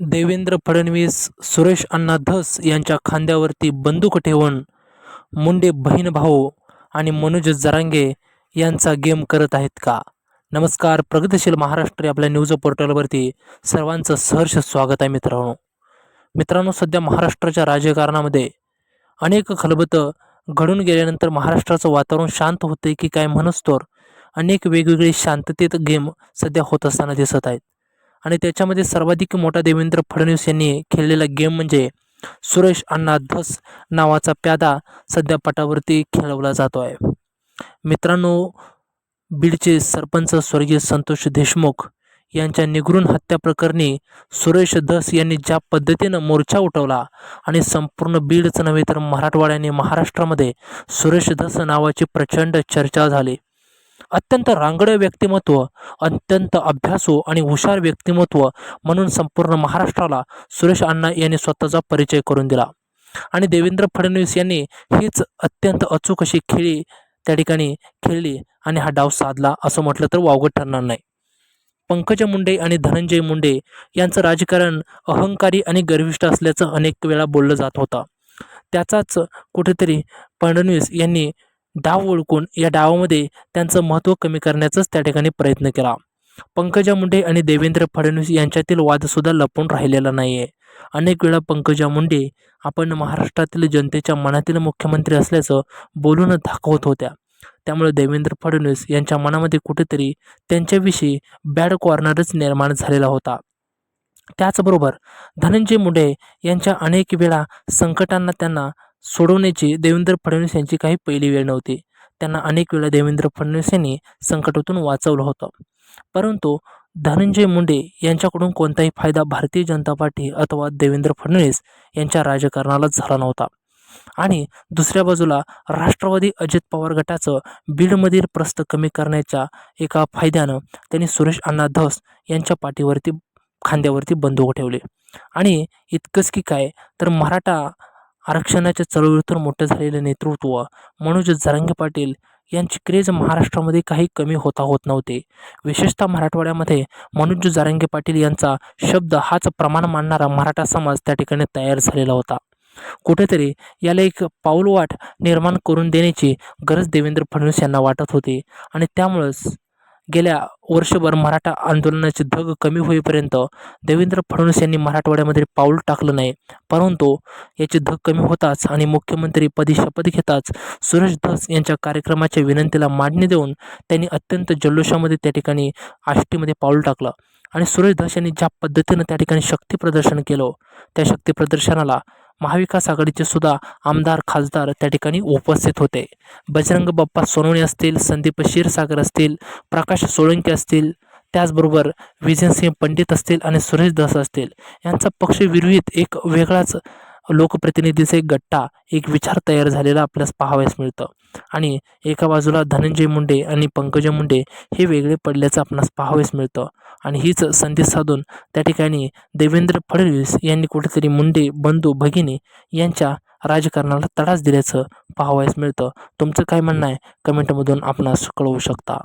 देवेंद्र फडणवीस सुरेश अण्णा धस यांच्या खांद्यावरती बंदूक ठेवून मुंडे बहीण भाऊ आणि मनोज जरांगे यांचा गेम करत आहेत का? नमस्कार प्रगतिशील महाराष्ट्र आपल्या न्यूज पोर्टलवरती सर्वांचं सहर्ष स्वागत आहे मित्रांनो. मित्रांनो सध्या महाराष्ट्राच्या राजकारणामध्ये अनेक खलबतं घडून गेल्यानंतर महाराष्ट्राचं वातावरण शांत होते की काय म्हणस्तोर अनेक वेगवेगळे शांततेत गेम सध्या होत असताना दिसत आहेत. आणि त्याच्यामध्ये सर्वाधिक मोठा देवेंद्र फडणवीस यांनी खेळलेला गेम म्हणजे सुरेश अण्णा धस नावाचा प्यादा सध्या पटावरती खेळवला जातो आहे. मित्रांनो बीडचे सरपंच स्वर्गीय संतोष देशमुख यांच्या निगरून हत्या प्रकरणी सुरेश धस यांनी ज्या पद्धतीनं मोर्चा उठवला आणि संपूर्ण बीडचं नव्हे तर मराठवाड्याने महाराष्ट्रामध्ये सुरेश धस नावाची प्रचंड चर्चा झाली. अत्यंत रांगडं व्यक्तिमत्व अत्यंत अभ्यासू आणि हुशार व्यक्तिमत्व म्हणून संपूर्ण महाराष्ट्राला सुरेश अण्णा यांनी स्वतःचा परिचय करून दिला. आणि देवेंद्र फडणवीस यांनी हीच अत्यंत अचूक अशी खेळी त्या ठिकाणी खेळली आणि हा डाव साधला असं म्हटलं तर वावगं ठरणार नाही. पंकजा मुंडे आणि धनंजय मुंडे यांचं राजकारण अहंकारी आणि गर्विष्ठ असल्याचं अनेक वेळा बोललं जात होतं. त्याचाच कुठेतरी फडणवीस यांनी डाव ओळखून या डावामध्ये त्यांचं महत्त्व कमी करण्याचाच त्या ठिकाणी प्रयत्न केला. पंकजा मुंडे आणि देवेंद्र फडणवीस यांच्यातील वादसुद्धा लपून राहिलेला नाही आहे अनेक वेळा पंकजा मुंडे आपण महाराष्ट्रातील जनतेच्या मनातील मुख्यमंत्री असल्याचं बोलून दाखवत होत्या. त्यामुळे देवेंद्र फडणवीस यांच्या मनामध्ये कुठेतरी त्यांच्याविषयी बॅड कॉर्नरच निर्माण झालेला होता. त्याचबरोबर धनंजय मुंडे यांच्या अनेक वेळा संकटांना त्यांना सोडवण्याची देवेंद्र फडणवीस यांची काही पहिली वेळ नव्हती. त्यांना अनेक वेळा देवेंद्र फडणवीस यांनी संकटातून वाचवलं होतं. परंतु धनंजय मुंडे यांच्याकडून कोणताही फायदा भारतीय जनता पार्टी अथवा देवेंद्र फडणवीस यांच्या राजकारणाला झाला नव्हता. आणि दुसऱ्या बाजूला राष्ट्रवादी अजित पवार गटाचं बीडमधील प्रस्त कमी करण्याच्या एका फायद्यानं त्यांनी सुरेश अण्णा धस यांच्या पाठीवरती खांद्यावरती बंदूक ठेवले. आणि इतकंच की काय तर मराठा आरक्षणाच्या चळवळीतून मोठं झालेलं नेतृत्व मनोज जरांगे पाटील यांची क्रेज महाराष्ट्रामध्ये काही कमी होता होत नव्हते. विशेषतः मराठवाड्यामध्ये मनोज जरांगे पाटील यांचा शब्द हाच प्रमाण मानणारा मराठा समाज त्या ठिकाणी तयार झालेला होता. कुठेतरी याला एक पाऊलवाट निर्माण करून देण्याची गरज देवेंद्र फडणवीस यांना वाटत होती आणि त्यामुळंच गेल्या वर्षभर मराठा आंदोलनाची धग कमी होईपर्यंत देवेंद्र फडणवीस यांनी मराठवाड्यामध्ये पाऊल टाकलं नाही. परंतु याची धग कमी होताच आणि मुख्यमंत्रीपदी शपथ घेताच सुरेश धस यांच्या कार्यक्रमाच्या विनंतीला मांडणी देऊन त्यांनी अत्यंत जल्लोषामध्ये त्या ठिकाणी आष्टीमध्ये पाऊल टाकलं आणि सुरेश धस यांनी ज्या पद्धतीनं त्या ठिकाणी शक्ती प्रदर्शन केलं त्या शक्ती प्रदर्शनाला महाविकास आघाडीचे सुद्धा आमदार खासदार त्या ठिकाणी उपस्थित होते. बजरंग बाप्पा सोनवणे असतील संदीप क्षीरसागर असतील प्रकाश सोळंकी असतील त्याचबरोबर विजयसिंह पंडित असतील आणि सुरेश दास असतील. यांचा पक्ष विरहित एक वेगळाच लोकप्रतिनिधीचा एक गट्टा एक विचार तयार झालेला आपल्यास पाहावयास मिळतं. आणि एका बाजूला धनंजय मुंडे आणि पंकजा मुंडे हे वेगळे पडल्याचं आपणास पाहावयास मिळतं. आणि हीच संधी साधून त्या ठिकाणी देवेंद्र फडणवीस यांनी कुठेतरी मुंडे बंधू भगिनी यांच्या राजकारणाला तडाच दिल्याचं पाहावयास मिळतं. तुमचं काय म्हणणं आहे? कमेंटमधून आपणास कळवू शकता.